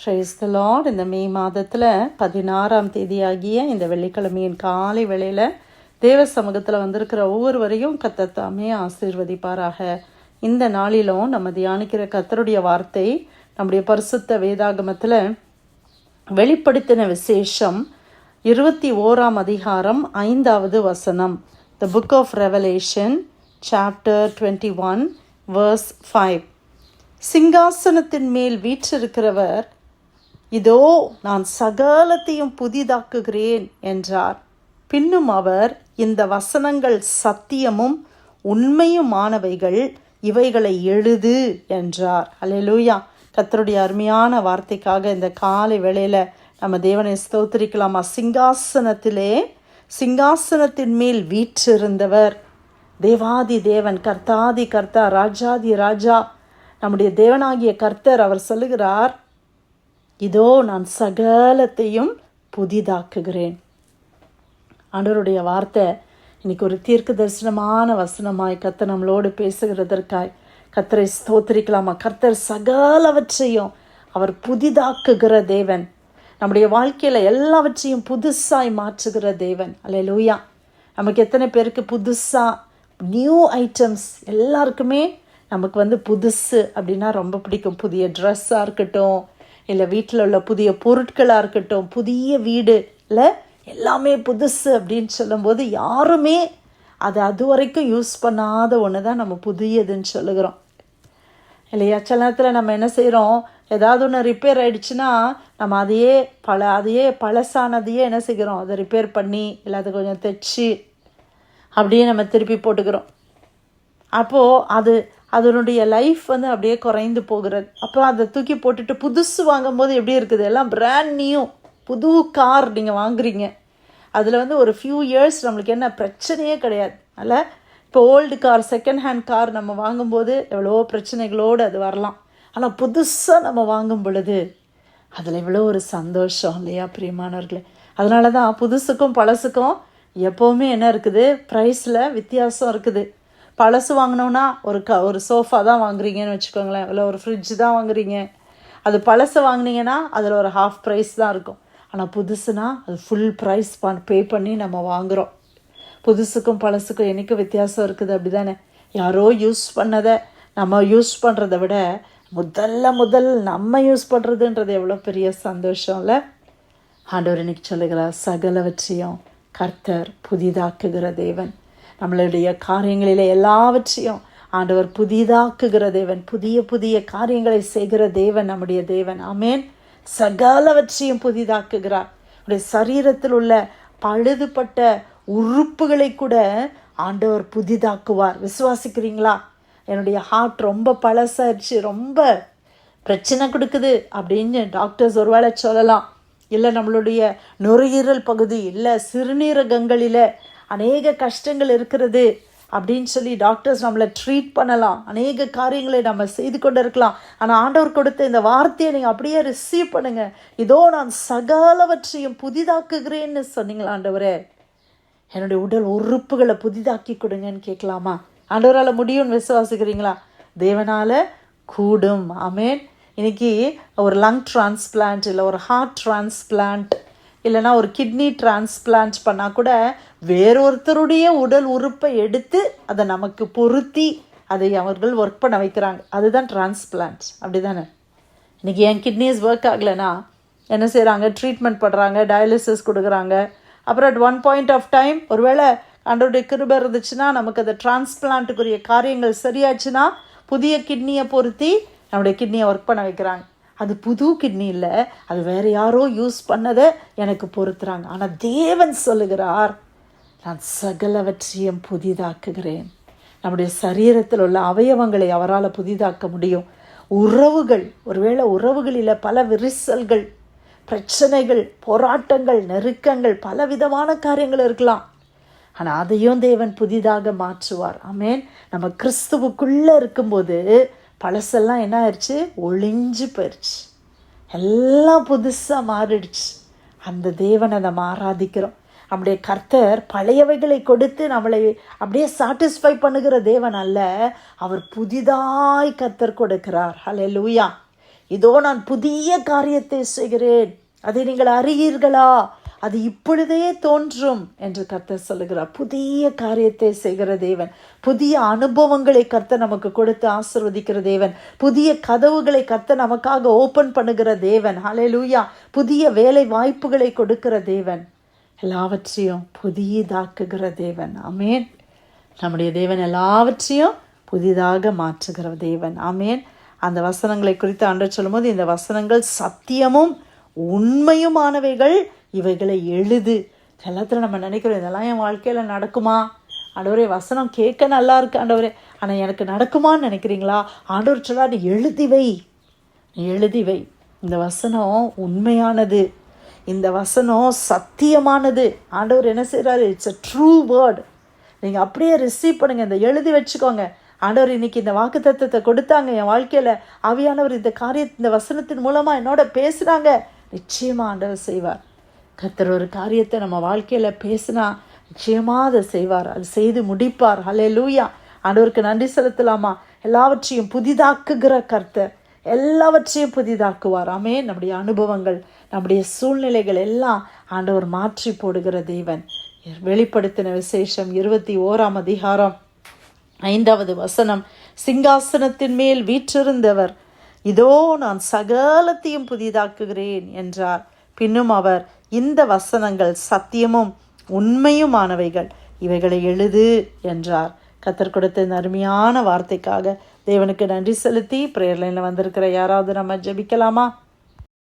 Price த Lord இந்த மே மாதத்தில் பதினாறாம் தேதியாகிய இந்த வெள்ளிக்கிழமையின் காலை வேளையில் தேவ சமூகத்தில் வந்திருக்கிற ஒவ்வொருவரையும் கத்தத்தாமே ஆசீர்வதிப்பாராக. இந்த நாளிலும் நம்ம தியானிக்கிற கத்தருடைய வார்த்தை நம்முடைய பரிசுத்த வேதாகமத்தில் வெளிப்படுத்தின விசேஷம் இருபத்தி ஓராம் அதிகாரம் ஐந்தாவது வசனம். The book of revelation chapter twenty one verse five சிங்காசனத்தின் மேல் வீற்றிருக்கிறவர் இதோ நான் சகலத்தையும் புதிதாக்குகிறேன் என்றார். பின்னும் அவர் இந்த வசனங்கள் சத்தியமும் உண்மையுமானவைகள் இவைகளை எழுது என்றார். அலையலூயா கத்தருடைய அருமையான வார்த்தைக்காக இந்த காலை வேளையில் நம்ம தேவனை ஸ்தோத்திரிக்கலாமா? சிங்காசனத்திலே சிங்காசனத்தின் மேல் வீற்றிருந்தவர். தேவாதி தேவன் கர்த்தாதி கர்த்தா ராஜாதி ராஜா. நம்முடைய தேவனாகிய கர்த்தர் அவர் சொல்லுகிறார் இதோ நான் சகலத்தையும் புதிதாக்குகிறேன். ஆண்டவருடைய வார்த்தை இன்னைக்கு ஒரு தீர்க்க தரிசனமான வசனமாய் கத்தை நம்மளோடு பேசுகிறதற்காய் கத்தரை ஸ்தோத்திரிக்கலாமா? கர்த்தர் சகலவற்றையும் அவர் புதிதாக்குகிற தேவன். நம்முடைய வாழ்க்கையில் எல்லாவற்றையும் புதுசாய் மாற்றுகிற தேவன். அல்ல லூயா நமக்கு எத்தனை பேருக்கு புதுசாக நியூ ஐட்டம்ஸ் எல்லாருக்குமே நமக்கு வந்து புதுசு அப்படின்னா ரொம்ப பிடிக்கும். புதிய ட்ரெஸ்ஸாக இருக்கட்டும் இல்லை வீட்டில் உள்ள புதிய பொருட்களாக இருக்கட்டும் புதிய வீடு இல்லை எல்லாமே புதுசு அப்படின்னு சொல்லும்போது யாருமே அது அது வரைக்கும் யூஸ் பண்ணாத ஒன்று தான் நம்ம புதியதுன்னு சொல்லுகிறோம். இல்லையா? சில நேரத்தில் நம்ம என்ன செய்கிறோம் ஏதாவது ஒன்று ரிப்பேர் ஆகிடுச்சுன்னா நம்ம அதையே பல அதையே பழசானதையே என்ன செய்கிறோம்? அதை ரிப்பேர் பண்ணி இல்லை அதை கொஞ்சம் தைச்சி அப்படியே நம்ம திருப்பி போட்டுக்கிறோம். அப்போது அது அதனுடைய லைஃப் வந்து அப்படியே குறைந்து போகிறது. அப்புறம் அதை தூக்கி போட்டுட்டு புதுசு வாங்கும்போது எப்படி இருக்குது? எல்லாம் பிராண்ட் நியூ புது கார் நீங்கள் வாங்குறீங்க. அதில் வந்து ஒரு ஃபியூ இயர்ஸ் நம்மளுக்கு என்ன பிரச்சனையே கிடையாது. அதில் இப்போ old car second hand car நம்ம வாங்கும்போது எவ்வளோ பிரச்சனைகளோடு அது வரலாம். ஆனால் புதுசாக நம்ம வாங்கும் பொழுது அதில் எவ்வளோ ஒரு சந்தோஷம் இல்லையா பிரியமானவர்களே? அதனால தான் புதுசுக்கும் பழசுக்கும் எப்போவுமே என்ன இருக்குது? ப்ரைஸில் வித்தியாசம் இருக்குது. பழசு வாங்கினோன்னா ஒரு க ஒரு சோஃபா தான் வாங்குறீங்கன்னு வச்சுக்கோங்களேன். இல்லை ஒரு ஃப்ரிட்ஜ் தான் வாங்குறீங்க. அது பழசு வாங்கினீங்கன்னா அதில் ஒரு ஹாஃப் ப்ரைஸ் தான் இருக்கும். ஆனால் புதுசுனா அது ஃபுல் ப்ரைஸ் பண் பே பண்ணி நம்ம வாங்குகிறோம் புதுசுக்கும் பழசுக்கும் என்னைக்கும் வித்தியாசம் இருக்குது அப்படி தானே யாரோ யூஸ் பண்ணதை நம்ம யூஸ் பண்ணுறத விட முதல்ல முதல் நம்ம யூஸ் பண்ணுறதுன்றது எவ்வளோ பெரிய சந்தோஷம் இல்லை? ஆண்டவர் இன்னைக்கு சொல்லுகிறார் சகலவற்றையும் கர்த்தர் புதிதாக்குகிற தேவன். நம்மளுடைய காரியங்களில் எல்லாவற்றையும் ஆண்டவர் புதிதாக்குகிற தேவன் புதிய புதிய காரியங்களை செய்கிற தேவன் நம்முடைய தேவன். ஆமேன். சகலவற்றையும் புதிதாக்குகிறார். நம்முடைய சரீரத்தில் உள்ள பழுதுபட்ட உறுப்புகளை கூட ஆண்டவர் புதிதாக்குவார். விசுவாசிக்கிறீங்களா? என்னுடைய ஹார்ட் ரொம்ப பழசாயிருச்சு ரொம்ப பிரச்சனை கொடுக்குது அப்படின்னு டாக்டர்ஸ் ஒருவேளை சொல்லலாம். இல்லை நம்மளுடைய நுரையீரல் பகுதி இல்லை சிறுநீரகங்களில் அநேக கஷ்டங்கள் இருக்கிறது அப்படின்னு சொல்லி டாக்டர்ஸ் நம்மளை ட்ரீட் பண்ணலாம். அநேக காரியங்களை நம்ம செய்து கொண்டு இருக்கலாம் ஆனால் ஆண்டவர் கொடுத்த இந்த வார்த்தையை நீங்கள் அப்படியே ரிசீவ் பண்ணுங்கள் இதோ நான் சகலவற்றையும் புதிதாக்குகிறேன்னு சொன்னீங்களா ஆண்டவரே? என்னுடைய உடல் உறுப்புகளை புதிதாக்கி கொடுங்கன்னு கேட்கலாமா? ஆண்டவரால் முடியும்னு விசுவாசிக்கிறீங்களா? தேவனால் கூடும். ஆமேன். இன்னைக்கு ஒரு லங் டிரான்ஸ்பிளான்ட் இல்லை ஒரு ஹார்ட் டிரான்ஸ்பிளான்ட் இல்லைனா ஒரு கிட்னி டிரான்ஸ்பிளான்ட் பண்ணால் கூட வேறொருத்தருடைய உடல் உறுப்பை எடுத்து அதை நமக்கு பொருத்தி அதை அவர்கள் ஒர்க் பண்ண வைக்கிறாங்க. அதுதான் டிரான்ஸ்பிளான்ட் அப்படி தானே இன்றைக்கி என் கிட்னிஸ் ஒர்க் ஆகலைன்னா என்ன செய்கிறாங்க ட்ரீட்மெண்ட் பண்ணுறாங்க டயாலிசிஸ் கொடுக்குறாங்க. அப்புறம் at one point of time ஒருவேளை அன்றோடைய கிருபை இருந்துச்சுன்னா நமக்கு அந்த டிரான்ஸ்பிளான்ட்டுக்குரிய காரியங்கள் சரியாச்சுன்னா புதிய கிட்னியை பொருத்தி நம்முடைய கிட்னியை ஒர்க் பண்ண வைக்கிறாங்க. அது புது கிட்னி இல்லை அது வேறு யாரோ யூஸ் பண்ணதை எனக்கு பொறுத்துறாங்க ஆனால் தேவன் சொல்லுகிறார் நான் சகலவற்றையும் புதிதாக்குகிறேன். நம்முடைய சரீரத்தில் உள்ள அவயவங்களை அவரால் புதிதாக்க முடியும். உறவுகள் ஒருவேளை உறவுகளில் பல விரிசல்கள் பிரச்சனைகள் போராட்டங்கள் நெருக்கங்கள் பல விதமான காரியங்கள் இருக்கலாம். ஆனால் அதையும் தேவன் புதிதாக மாற்றுவார். ஆமேன். நம்ம கிறிஸ்துவுக்குள்ளே இருக்கும்போது பழசெல்லாம் என்ன ஆயிடுச்சு ஒளிஞ்சு போயிடுச்சு எல்லாம் புதுசாக மாறிடுச்சு. அந்த தேவனை நம்ம ஆராதிக்கிறோம். நம்முடைய கர்த்தர் பழையவைகளை கொடுத்து நம்மளை அப்படியே சாட்டிஸ்ஃபை பண்ணுகிற தேவன் அல்ல. அவர் புதிதாய் கர்த்தர் கொடுக்கிறார். ஹலே லூயா இதோ நான் புதிய காரியத்தை செய்கிறேன். அதை நீங்கள் அறியீர்களா? அது இப்பொழுதே தோன்றும் என்று கர்த்தர் சொல்லுகிறார். புதிய காரியத்தை செய்கிற தேவன். புதிய அனுபவங்களை கர்த்தர் நமக்கு கொடுத்து ஆசிர்வதிக்கிற தேவன். புதிய கதவுகளை கர்த்தர் நமக்காக ஓபன் பண்ணுகிற தேவன். ஹalleluya புதிய வேலை வாய்ப்புகளை கொடுக்கிற தேவன். எல்லாவற்றையும் புதியதாக்குகிற தேவன். அமேன் நம்முடைய தேவன் எல்லாவற்றையும் புதிதாக மாற்றுகிற தேவன். ஆமேன் அந்த வசனங்களை குறித்து அன்று சொல்லும்போது இந்த வசனங்கள் சத்தியமும் உண்மையுமானவைகள். இவைகளை எழுது. எல்லாத்துல நம்ம நினைக்கிறோம் இதெல்லாம் என் வாழ்க்கையில் நடக்குமா? ஆண்டவரே வசனம் கேட்க நல்லா இருக்கு ஆண்டவரே. ஆனால் எனக்கு நடக்குமான்னு நினைக்கிறீங்களா? ஆண்டவர் சொல்லாது எழுதி வை. எழுதி வை. இந்த வசனம் உண்மையானது. இந்த வசனம் சத்தியமானது. ஆண்டவர் என்ன செய்கிறாரு இட்ஸ் அ ட்ரூ வேர்டு நீங்கள் அப்படியே ரிசீவ் பண்ணுங்கள் இந்த எழுதி வச்சுக்கோங்க. ஆண்டவர் இன்னைக்கு இந்த வாக்கு தத்துவத்தை கொடுத்தாங்க. என் வாழ்க்கையில் ஆவியானவர் இந்த காரியத்தை இந்த வசனத்தின் மூலமாக என்னோட பேசுகிறாங்க நிச்சயமாக ஆண்டவர் செய்வார். கர்த்தர் ஒரு காரியத்தை நம்ம வாழ்க்கையில் பேசினா நிச்சயமாக அதை செய்வார். அது செய்து முடிப்பார். ஹலே லூயா ஆண்டவருக்கு நன்றி செலுத்தலாமா? எல்லாவற்றையும் புதிதாக்குகிற கர்த்தர் எல்லாவற்றையும் புதிதாக்குவார். ஆமே நம்முடைய அனுபவங்கள் நம்முடைய சூழ்நிலைகள் எல்லாம் ஆண்டவர் மாற்றி போடுகிற தேவன். வெளிப்படுத்தின விசேஷம் இருபத்தி ஓராம் அதிகாரம் ஐந்தாவது வசனம். சிங்காசனத்தின் மேல் வீற்றிருந்தவர் இதோ நான் சகலத்தையும் புதிதாக்குகிறேன் என்றார். பின்னும் அவர் இந்த வசனங்கள் சத்தியமும் உண்மையுமானவைகள். இவைகளை எழுது என்றார். கத்தர் கொடுத்த இந்த அருமையான வார்த்தைக்காக தேவனுக்கு நன்றி செலுத்தி பிரேயர் லைனில் வந்திருக்கிற யாராவது நம்ம ஜெபிக்கலாமா?